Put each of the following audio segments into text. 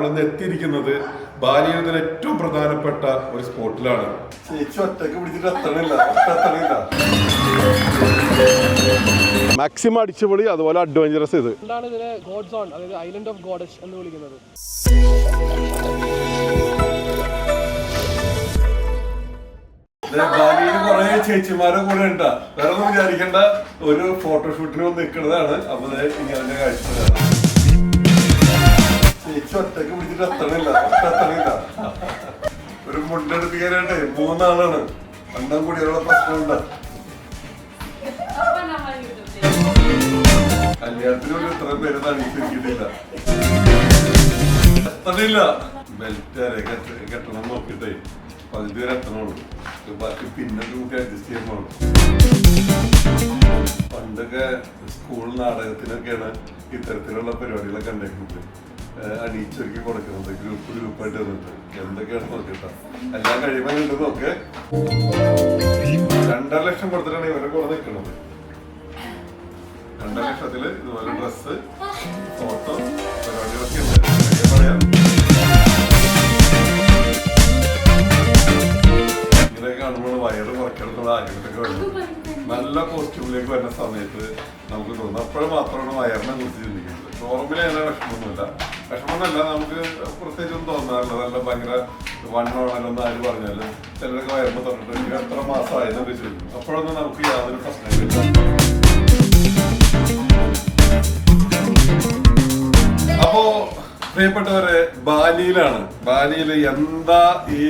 നമ്മൾ ഇന്ന് എത്തിയിരിക്കുന്നത് ബാലിയുടെ ഏറ്റവും പ്രധാനപ്പെട്ട ഒരു സ്പോട്ടിലാണ്. ചേച്ചി ഒറ്റയ്ക്ക് പിടിച്ചിട്ട് എത്തണില്ല എത്തണില്ല മാക്സിമം അടിച്ചുപൊളി അതുപോലെ അഡ്വഞ്ചറസ് ഇത്. എന്താണ് ഇതിനെ ഗോഡ് സോൺ അതായത് ഐലൻഡ് ഓഫ് ഗോഡസ് എന്ന് വിളിക്കുന്നത്? ബാലിയിൽ കുറെ ചേച്ചിമാരെ കൂടെ ഉണ്ട്. വേറെ ഒന്നും വിചാരിക്കേണ്ട. ഒരു ഫോട്ടോഷൂട്ടിന് വന്ന് നിൽക്കുന്നതാണ്. അപ്പൊ ദേ ഇങ്ങനെ കാഴ്ച ചേച്ചി ഒറ്റയ്ക്ക് പിടിച്ചിട്ട് എത്തണില്ല എത്തണില്ല ഒരു മുണ്ടെടുപ്പിക്കാനായിട്ട് മൂന്നാളാണ്. അണ്ണം കൂടിയുള്ള പ്രശ്നമുണ്ട്. കല്യാണത്തിന് ഒരു ഇത്ര പേര് ബെൽറ്റ് കെട്ടണം നോക്കിട്ടേ പകുതി വരെ എത്തണുള്ളൂ. ബാക്കി പിന്നെ അഡ്ജസ്റ്റ് ചെയ്യാൻ പോകണം പണ്ടൊക്കെ സ്കൂൾ നാടകത്തിനൊക്കെയാണ് ഇത്തരത്തിലുള്ള പരിപാടികളൊക്കെ ഉണ്ടാക്കുന്നത് അണിയിച്ചൊരുക്കി കൊടുക്കുന്നത് ഗ്രൂപ്പ് ഗ്രൂപ്പായിട്ട് വന്നിട്ട്. എന്തൊക്കെയാണ് നോക്കിട്ടാ എല്ലാ കഴിയുമ്പോൾ ഉണ്ട് നോക്ക്. രണ്ടര ലക്ഷം കൊടുത്തിട്ടാണ് ഇവരുടെ കൂടെ നിൽക്കുന്നത് രണ്ടര ലക്ഷത്തിൽ ഇതുപോലെ ഡ്രസ്സ് ഫോട്ടോ പരിപാടികളൊക്കെ ഉണ്ട്. പറയാം. കോസ്റ്റ്യൂമിലേക്ക് വരുന്ന സമയത്ത് നമുക്ക് തോന്നും അപ്പോഴും മാത്രമാണ് വയറിനെ കുറിച്ച് ചിന്തിക്കുന്നത്. നോർമലി അങ്ങനെ വിഷമമൊന്നുമില്ല. വിഷമമൊന്നുമല്ല നമുക്ക് പ്രത്യേകിച്ചൊന്നും തോന്നാറില്ല. നല്ല ഭയങ്കര വണ്ണമാണല്ലോ ആര് പറഞ്ഞാലും ചിലരൊക്കെ വയറുമ്പോൾ തൊട്ടിട്ട് "എനിക്ക് എത്ര മാസമായെന്നൊക്കെ ചോദിക്കും അപ്പോഴൊന്നും നമുക്ക് യാതൊരു പ്രശ്നമില്ല അപ്പോ പ്രിയപ്പെട്ടവരെ ബാലിയിലാണ്. ബാലിയിൽ എന്താ ഈ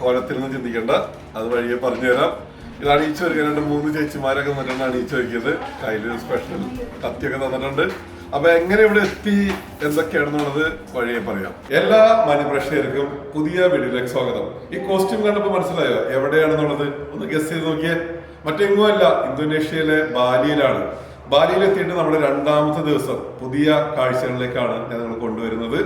കോലത്തിൽ നിന്ന് ചിന്തിക്കേണ്ട? അത് വഴിയെ പറഞ്ഞുതരാം. ഇത് അണിയിച്ചു ഒരുക്കാൻ രണ്ട് മൂന്ന് ചേച്ചിമാരൊക്കെ വന്നിട്ടാണ് അണിയിച്ചു ഒരുക്കിയത്. കയ്യിൽ സ്പെഷ്യൽ കത്തിയൊക്കെ തന്നിട്ടുണ്ട്. അപ്പൊ എങ്ങനെ ഇവിടെ എത്തി എന്തൊക്കെയാണെന്നുള്ളത് വഴിയെ പറയാം. എല്ലാ മനുപ്രേക്ഷകർക്കും പുതിയ വീഡിയോയിലേക്ക് സ്വാഗതം. ഈ കോസ്റ്റ്യൂം കണ്ടപ്പോ മനസ്സിലായോ? എവിടെയാണെന്നുള്ളത്? ഒന്ന് ഗസ് ചെയ്ത് നോക്കിയേ. മറ്റെങ്ങുമല്ല ഇന്തോനേഷ്യയിലെ ബാലിയിലാണ്. ബാലിയിലെത്തിയിട്ട് നമ്മുടെ രണ്ടാമത്തെ ദിവസം പുതിയ കാഴ്ചകളിലേക്കാണ് ഞങ്ങൾ കൊണ്ടുവരുന്നത്.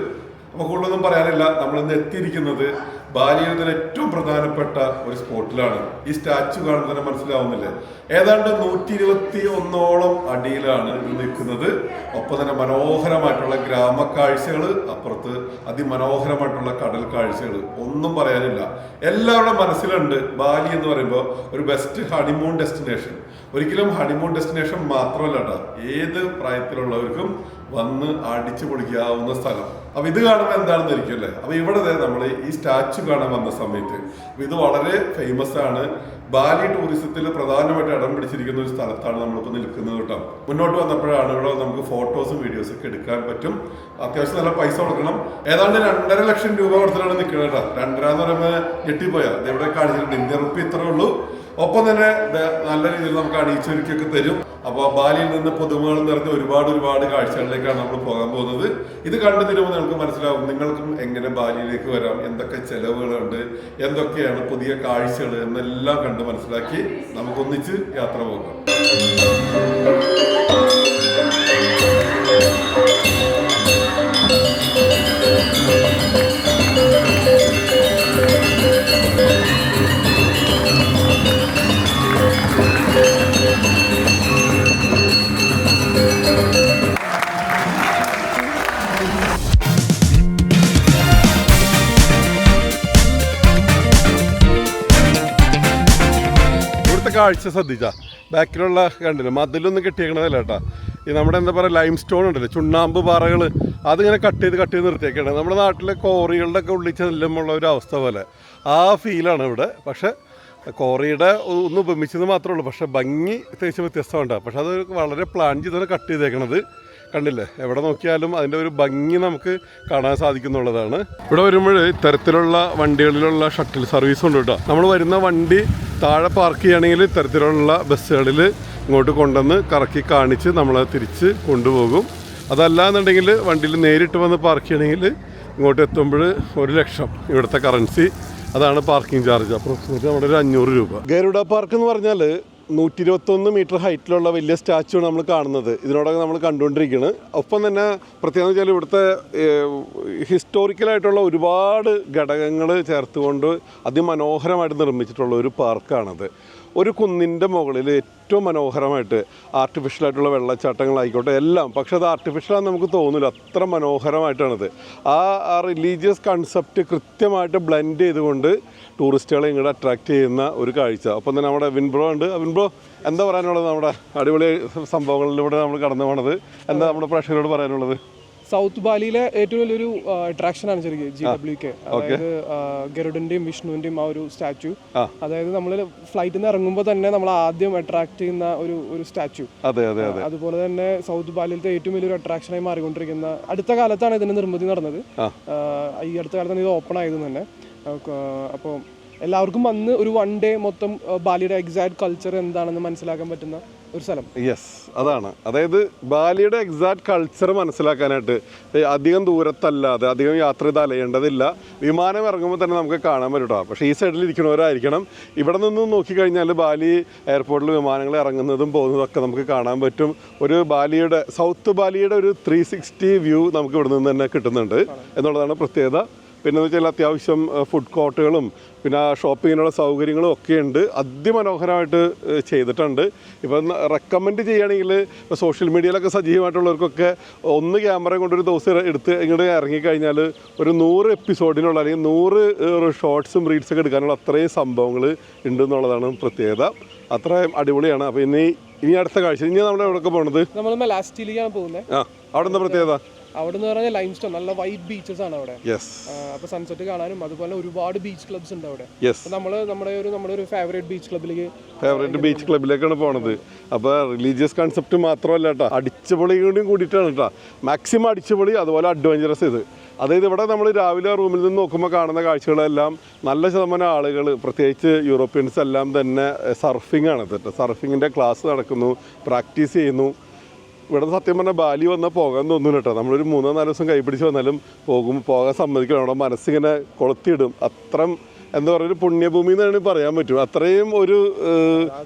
അപ്പൊ കൂടുതലൊന്നും പറയാനില്ല. നമ്മൾ ഇന്ന് എത്തിയിരിക്കുന്നത് ബാലിയുടെ ഏറ്റവും പ്രധാനപ്പെട്ട ഒരു സ്പോട്ടിലാണ്. ഈ സ്റ്റാച്ചു കാണുമ്പോൾ തന്നെ മനസ്സിലാവുന്നില്ലേ? ഏതാണ്ട് നൂറ്റി ഇരുപത്തി ഒന്നോളം അടിയിലാണ് ഇത് നിൽക്കുന്നത്. ഒപ്പം തന്നെ മനോഹരമായിട്ടുള്ള ഗ്രാമ കാഴ്ചകൾ അപ്പുറത്ത് അതിമനോഹരമായിട്ടുള്ള കടൽ കാഴ്ചകൾ ഒന്നും പറയാനില്ല. എല്ലാവരുടെ മനസ്സിലുണ്ട് ബാലി എന്ന് പറയുമ്പോൾ ഒരു ബെസ്റ്റ് ഹണിമൂൺ ഡെസ്റ്റിനേഷൻ ഒരിക്കലും ഹണിമൂൺ ഡെസ്റ്റിനേഷൻ മാത്രമല്ല കേട്ടോ. ഏത് പ്രായത്തിലുള്ളവർക്കും വന്ന് അടിച്ചു പൊളിക്കാവുന്ന സ്ഥലം. അപ്പൊ ഇത് കാണുമ്പോൾ എന്താണെന്ന് ഇരിക്കുമല്ലേ അപ്പൊ ഇവിടെ നമ്മൾ ഈ സ്റ്റാച്ചു കാണാൻ വന്ന സമയത്ത്. അപ്പൊ ഇത് വളരെ ഫേമസ് ആണ്. ബാലി ടൂറിസത്തിൽ പ്രധാനമായിട്ട് ഇടം പിടിച്ചിരിക്കുന്ന ഒരു സ്ഥലത്താണ് നമ്മളിപ്പോൾ നിൽക്കുന്നത് കേട്ടോ. മുന്നോട്ട് വന്നപ്പോഴാണ് ഇവിടെ നമുക്ക് ഫോട്ടോസും വീഡിയോസും ഒക്കെ എടുക്കാൻ പറ്റും. അത്യാവശ്യം നല്ല പൈസ കൊടുക്കണം. ഏതാണ്ട് രണ്ടര ലക്ഷം രൂപ കൊടുത്തിട്ടാണ് നിൽക്കുന്നത് കേട്ടോ. രണ്ടര എന്ന് പറയുമ്പോൾ ഞെട്ടിപ്പോയാ. ഇവിടെ കാണിച്ചിട്ടുണ്ട്. ഇന്ത്യ റുപ്പി ഇത്രേ ഉള്ളൂ. ഒപ്പം തന്നെ നല്ല രീതിയിൽ നമുക്ക് അണിയിച്ചൊരുക്കിയൊക്കെ തരും. അപ്പോൾ ബാലിയിൽ നിന്ന് പുതുമകൾ നിറഞ്ഞ ഒരുപാട് ഒരുപാട് കാഴ്ചകളിലേക്കാണ് നമ്മൾ പോകാൻ പോകുന്നത്. ഇത് കണ്ടു തരുമ്പോൾ നിങ്ങൾക്ക് മനസ്സിലാവും നിങ്ങൾക്കും എങ്ങനെ ബാലിയിലേക്ക് വരാം എന്തൊക്കെ ചെലവുകളുണ്ട് എന്തൊക്കെയാണ് പുതിയ കാഴ്ചകൾ എന്നെല്ലാം കണ്ട് മനസ്സിലാക്കി നമുക്കൊന്നിച്ച് യാത്ര പോകാം. കാഴ്ച ശ്രദ്ധിച്ച. ബാക്കിലുള്ള കണ്ടില്ല മതിലൊന്നും കെട്ടിയേക്കണതല്ല കേട്ടോ. ഈ നമ്മുടെ എന്താ പറയുക ലൈം സ്റ്റോൺ ഉണ്ടല്ലോ ചുണ്ണാമ്പ് പാറകൾ അതിങ്ങനെ കട്ട് ചെയ്ത് കട്ട് ചെയ്ത് നിർത്തിയേക്കാണ്. നമ്മുടെ നാട്ടിലെ കോറികളുടെ ഒക്കെ ഉള്ളിൽ ചെല്ലുമ്പോൾ ഒരു അവസ്ഥ പോലെ. ആ ഫീലാണ് ഇവിടെ. പക്ഷേ കോറിയുടെ ഒന്ന് ഉപമിച്ചത് മാത്രമേ ഉള്ളൂ. പക്ഷേ ഭംഗി തികച്ചും വ്യത്യസ്തമുണ്ട് പക്ഷേ അത് വളരെ പ്ലാൻ ചെയ്താണ് കട്ട് ചെയ്തേക്കണത്. കണ്ടില്ലേ? എവിടെ നോക്കിയാലും അതിന്റെ ഒരു ഭംഗി നമുക്ക് കാണാൻ സാധിക്കുന്നുള്ളതാണ്. ഇവിടെ വരുമ്പോൾ ഇത്തരത്തിലുള്ള വണ്ടികളിലുള്ള ഷട്ടിൽ സർവീസ് ഉണ്ട് കേട്ടോ. നമ്മൾ വരുന്ന വണ്ടി താഴെ പാർക്ക് ചെയ്യുകയാണെങ്കിൽ ഇത്തരത്തിലുള്ള ബസ്സുകളിൽ ഇങ്ങോട്ട് കൊണ്ടുവന്ന് കറക്കി കാണിച്ച് നമ്മളെ തിരിച്ച് കൊണ്ടുപോകും. അതല്ല എന്നുണ്ടെങ്കിൽ വണ്ടിയിൽ നേരിട്ട് വന്ന് പാർക്ക് ചെയ്യണമെങ്കിൽ ഇങ്ങോട്ട് എത്തുമ്പോൾ ഒരു ലക്ഷം ഇവിടുത്തെ കറൻസി അതാണ് പാർക്കിംഗ് ചാർജ് അപ്രോക്സിമേറ്റ് നമ്മുടെ ഒരു അഞ്ഞൂറ് രൂപ. ഗരുഡ പാർക്ക് എന്ന് പറഞ്ഞാൽ നൂറ്റി ഇരുപത്തൊന്ന് മീറ്റർ ഹൈറ്റിലുള്ള വലിയ സ്റ്റാച്ചു നമ്മൾ കാണുന്നത്. ഇതിനോടൊക്കെ നമ്മൾ കണ്ടുകൊണ്ടിരിക്കുന്നത് ഒപ്പം തന്നെ പ്രത്യേകം വെച്ചാൽ ഇവിടുത്തെ ഹിസ്റ്റോറിക്കലായിട്ടുള്ള ഒരുപാട് ഘടകങ്ങൾ ചേർത്തുകൊണ്ട് അതിമനോഹരമായിട്ട് നിർമ്മിച്ചിട്ടുള്ള ഒരു പാർക്കാണത് ഒരു കുന്നിന്റെ മുകളിൽ ഏറ്റവും മനോഹരമായിട്ട് ആർട്ടിഫിഷ്യലായിട്ടുള്ള വെള്ളച്ചാട്ടങ്ങളായിക്കോട്ടെ എല്ലാം. പക്ഷെ അത് ആർട്ടിഫിഷ്യലാണെന്ന് നമുക്ക് തോന്നില്ല അത്ര മനോഹരമായിട്ടാണത്. ആ ആ റിലീജിയസ് കൺസെപ്റ്റ് കൃത്യമായിട്ട് ബ്ലെൻഡ് ചെയ്തുകൊണ്ട് ടൂറിസ്റ്റുകളെ ഇങ്ങോട്ട് അട്രാക്റ്റ് ചെയ്യുന്ന ഒരു കാഴ്ച. അപ്പം തന്നെ നമ്മുടെ വിൻബ്രോ ഉണ്ട്. വിൻബ്രോ എന്താ പറയാനുള്ളത് നമ്മുടെ അടിപൊളി സംഭവങ്ങളിലൂടെ നമ്മൾ കടന്നു പോണത്? എന്താ നമ്മുടെ പ്രേക്ഷകരോട് പറയാനുള്ളത്? സൗത്ത് ബാലിയിലെ ഏറ്റവും വലിയൊരു അട്രാക്ഷൻ ആണ് ശരിക്കും ജി ഡബ്ല്യു കെ അതായത് ഗരുഡന്റെയും വിഷ്ണുവിന്റെയും ആ ഒരു സ്റ്റാച്ചു അതായത് നമ്മൾ ഫ്ലൈറ്റിൽ നിന്ന് ഇറങ്ങുമ്പോൾ തന്നെ നമ്മൾ ആദ്യം അട്രാക്ട് ചെയ്യുന്ന ഒരു ഒരു അതെ അതുപോലെ തന്നെ സൗത്ത് ബാലിയിലത്തെ ഏറ്റവും വലിയൊരു അട്രാക്ഷനായി മാറിക്കൊണ്ടിരിക്കുന്ന അടുത്ത കാലത്താണ് ഇതിന്റെ നിർമ്മിതി നടന്നത്. ഈ അടുത്ത കാലത്താണ് ഇത് ഓപ്പൺ ആയത് തന്നെ. അപ്പോൾ എല്ലാവർക്കും വന്ന് ഒരു വൺ ഡേ മൊത്തം ബാലിയുടെ എക്സാക്ട് കൾച്ചർ എന്താണെന്ന് മനസ്സിലാക്കാൻ പറ്റുന്ന ഒരു സ്ഥലം. യെസ് അതാണ്. അതായത് ബാലിയുടെ എക്സാക്ട് കൾച്ചർ മനസ്സിലാക്കാനായിട്ട് അധികം ദൂരത്തല്ലാതെ അധികം യാത്ര ചെയ്ത് അലയേണ്ടതില്ല. വിമാനം ഇറങ്ങുമ്പോൾ തന്നെ നമുക്ക് കാണാൻ പറ്റും പക്ഷേ ഈ സൈഡിൽ ഇരിക്കണവരായിരിക്കണം ഇവിടെ നിന്ന് നോക്കിക്കഴിഞ്ഞാൽ ബാലി എയർപോർട്ടിൽ വിമാനങ്ങൾ ഇറങ്ങുന്നതും പോകുന്നതൊക്കെ നമുക്ക് കാണാൻ പറ്റും. ഒരു ബാലിയുടെ സൗത്ത് ബാലിയുടെ ഒരു ത്രീ സിക്സ്റ്റി വ്യൂ നമുക്ക് ഇവിടെ നിന്ന് തന്നെ കിട്ടുന്നുണ്ട്. എന്നുള്ളതാണ് പ്രത്യേകത. പിന്നെ എന്ന് വെച്ചാൽ അത്യാവശ്യം ഫുഡ് കോർട്ടുകളും പിന്നെ ഷോപ്പിങ്ങിനുള്ള സൗകര്യങ്ങളും ഒക്കെ ഉണ്ട് അതിമനോഹരമായിട്ട് ചെയ്തിട്ടുണ്ട്. ഇപ്പം റെക്കമെൻഡ് ചെയ്യുകയാണെങ്കിൽ ഇപ്പോൾ സോഷ്യൽ മീഡിയയിലൊക്കെ സജീവമായിട്ടുള്ളവർക്കൊക്കെ ഒന്ന് ക്യാമറ കൊണ്ടൊരു ദിവസം എടുത്ത് ഇങ്ങോട്ട് ഇറങ്ങിക്കഴിഞ്ഞാൽ ഒരു നൂറ് എപ്പിസോഡിനുള്ള അല്ലെങ്കിൽ നൂറ് ഷോർട്സും റീൽസൊക്കെ എടുക്കാനുള്ള അത്രയും സംഭവങ്ങൾ ഉണ്ട് എന്നുള്ളതാണ് പ്രത്യേകത. അത്രയും അടിപൊളിയാണ്. അപ്പോൾ ഇനി ഇനി അടുത്ത കാഴ്ച. ഇനി നമ്മൾ എവിടെയൊക്കെ നമ്മൾ പോകുന്നത്. ആ അവിടെ എന്താ പ്രത്യേകത? അവിടെ എന്ന് പറഞ്ഞാൽ ലൈം സ്റ്റോൺ നല്ല വൈറ്റ് ബീച്ചസ് ആണ് അവിടെ. അപ്പൊ സൺസെറ്റ് കാണാനും അതുപോലെ ഒരുപാട് ബീച്ച് ക്ലബ്സ് ഉണ്ട് അവിടെ. നമ്മൾ നമ്മുടെ ഒരു നമ്മുടെ ഒരു ഫേവറേറ്റ് ബീച്ച് ക്ലബിലേക്ക് ഫേവറേറ്റ് ബീച്ച് ക്ലബിലേക്കാണ് പോണത്. അപ്പൊ റിലീജിയസ് കൺസെപ്റ്റ് മാത്രമല്ല കേട്ടോ അടിച്ചുപൊളി കൂടിയും കൂടിയിട്ടാണ് കേട്ടോ മാക്സിമം അടിച്ചുപൊളി അതുപോലെ അഡ്വഞ്ചറസ് ഇത്. അതായത് ഇവിടെ നമ്മൾ രാവിലെ റൂമിൽ നിന്ന് നോക്കുമ്പോൾ കാണുന്ന കാഴ്ചകളെല്ലാം നല്ല ശതമാനം ആളുകൾ പ്രത്യേകിച്ച് യൂറോപ്യൻസ് എല്ലാം തന്നെ സർഫിംഗ് ആണ്. കേട്ടോ സർഫിങ്ങിന്റെ ക്ലാസ് നടക്കുന്നു പ്രാക്ടീസ് ചെയ്യുന്നു. ഇവിടെ സത്യം പറഞ്ഞാൽ ബാലി വന്നാൽ പോകാൻ തോന്നില്ല കേട്ടോ നമ്മളൊരു മൂന്നോ നാല് ദിവസം കൈപിടിച്ച് വന്നാലും പോകും പോകാൻ സമ്മതിക്കണം അവിടെ മനസ്സിങ്ങനെ കൊളുത്തിയിടും. അത്രയും എന്താ പറയുക ഒരു പുണ്യഭൂമി എന്നാണ് പറയാൻ പറ്റും. അത്രയും ഒരു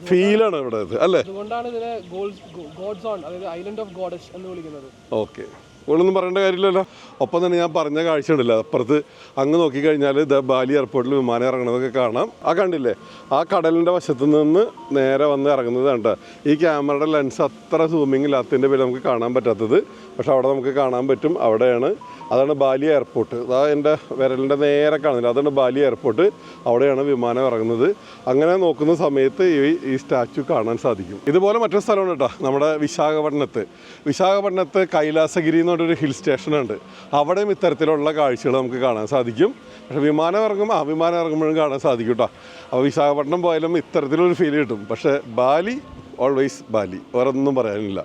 ഫീലാണ് ഇവിടെ അല്ലേ? അതുകൊണ്ടാണ് ഇതിനെ ഗോൾസ് ഗോഡ്സ് ഓൺ അതായത് ഐലൻഡ് ഓഫ് ഗോഡസ് എന്ന് വിളിക്കുന്നത്. ഓക്കെ. ഇവളൊന്നും പറയേണ്ട കാര്യമില്ലല്ലോ. ഒപ്പം തന്നെ ഞാൻ പറഞ്ഞ കാഴ്ച ഉണ്ടല്ലോ അപ്പുറത്ത് അങ്ങ് നോക്കിക്കഴിഞ്ഞാൽ ഇത് ബാലി എയർപോർട്ടിൽ വിമാനം ഇറങ്ങണതൊക്കെ കാണാം. ആ കണ്ടില്ലേ ആ കടലിന്റെ വശത്ത് നിന്ന് നേരെ വന്ന് ഇറങ്ങുന്നത് കണ്ട ഈ ക്യാമറയുടെ ലെൻസ് അത്ര സൂമിങ് ഇല്ലാത്തതിന്റെ പേര് നമുക്ക് കാണാൻ പറ്റാത്തത് പക്ഷെ അവിടെ നമുക്ക് കാണാൻ പറ്റും. അവിടെയാണ്. അതാണ് ബാലി എയർപോർട്ട്. അതാ എന്റെ വിരലിന്റെ നേരെ കാണുന്നില്ല അതാണ് ബാലി എയർപോർട്ട്. അവിടെയാണ് വിമാനം ഇറങ്ങുന്നത്. അങ്ങനെ നോക്കുന്ന സമയത്ത് ഈ ഈ സ്റ്റാച്യു കാണാൻ സാധിക്കും. ഇതുപോലെ മറ്റൊരു സ്ഥലമാണ് കേട്ടോ. നമ്മുടെ വിശാഖപട്ടണത്ത്. വിശാഖപട്ടണത്ത് കൈലാസഗിരി എന്ന് പറഞ്ഞൊരു ഹിൽ സ്റ്റേഷനുണ്ട്. അവിടെയും ഇത്തരത്തിലുള്ള കാഴ്ചകൾ നമുക്ക് കാണാൻ സാധിക്കും. പക്ഷേ വിമാനം ഇറങ്ങും ആ വിമാനം ഇറങ്ങുമ്പോഴും കാണാൻ സാധിക്കും കേട്ടോ. അപ്പോൾ വിശാഖപട്ടണം പോയാലും ഇത്തരത്തിലൊരു ഫീൽ കിട്ടും. പക്ഷേ ബാലി ഓൾവേസ് ബാലി വേറൊന്നും പറയാനില്ല.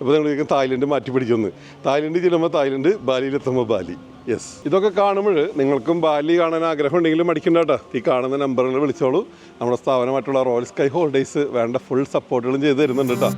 ഇപ്പോൾ നിങ്ങൾ തായ്ലൻഡ് മാറ്റി പിടിക്കുന്നു തായ്ലൻഡ് ചെല്ലുമ്പോൾ തായ്ലൻഡ് ബാലിയിലെത്തുമ്പോൾ ബാലി യെസ് ഇതൊക്കെ കാണുമ്പോൾ നിങ്ങൾക്കും ബാലി കാണാൻ ആഗ്രഹം ഉണ്ടെങ്കിലും മടിക്കണ്ട കേട്ടോ. ഈ കാണുന്ന നമ്പറുകൾ വിളിച്ചോളൂ. നമ്മുടെ സ്ഥാപനമായിട്ടുള്ള റോയൽ സ്കൈ ഹോൾഡേഴ്സ് വേണ്ട ഫുൾ സപ്പോർട്ടുകളും ചെയ്ത് തരുന്നുണ്ട് കേട്ടോ.